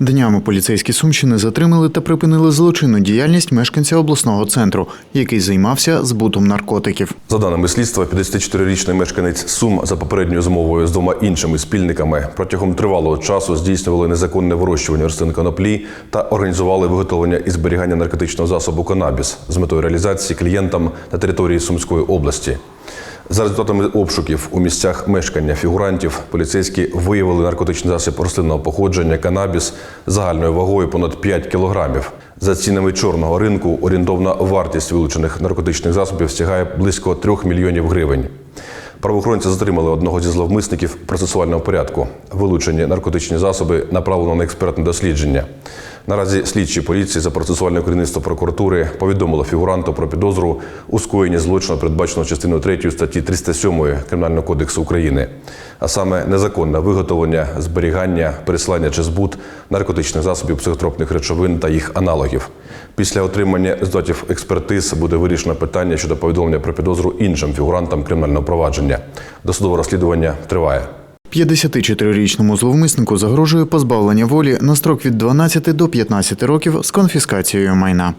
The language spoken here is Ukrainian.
Днями поліцейські Сумщини затримали та припинили злочинну діяльність мешканця обласного центру, який займався збутом наркотиків. За даними слідства, 54-річний мешканець Сум за попередньою змовою з двома іншими спільниками протягом тривалого часу здійснювали незаконне вирощування рослин коноплі та організували виготовлення і зберігання наркотичного засобу канабіс з метою реалізації клієнтам на території Сумської області. За результатами обшуків у місцях мешкання фігурантів поліцейські виявили наркотичний засіб рослинного походження канабіс загальною вагою понад 5 кілограмів. За цінами чорного ринку орієнтовна вартість вилучених наркотичних засобів сягає близько 3 мільйонів гривень. Правоохоронці затримали одного зі зловмисників в процесуальному порядку. Вилучені наркотичні засоби направлено на експертне дослідження. Наразі слідчі поліції за процесуальне керівництво прокуратури повідомили фігуранту про підозру у скоєнні злочину, передбаченого частиною 3 статті 307 Кримінального кодексу України, а саме незаконне виготовлення, зберігання, переслання чи збут наркотичних засобів, психотропних речовин та їх аналогів. Після отримання результатів експертиз буде вирішено питання щодо повідомлення про підозру іншим фігурантам кримінального провадження. Досудове розслідування триває. 54-річному зловмиснику загрожує позбавлення волі на строк від 12 до 15 років з конфіскацією майна.